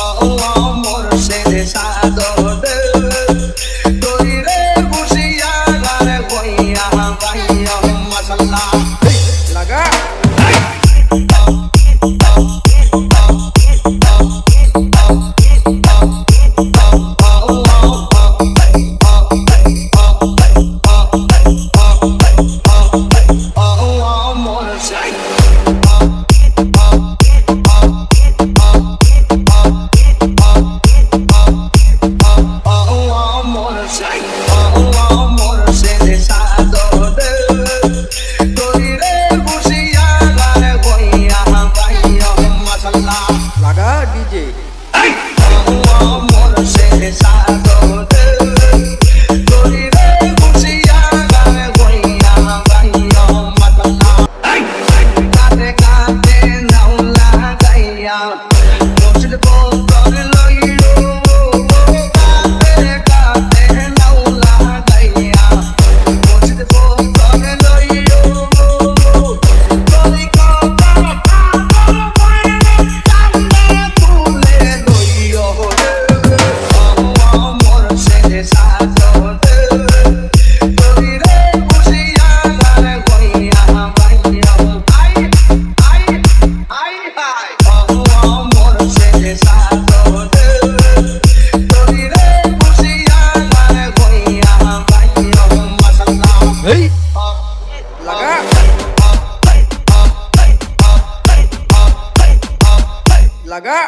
Allah লাগা DJ. মুর্শিদ লাগা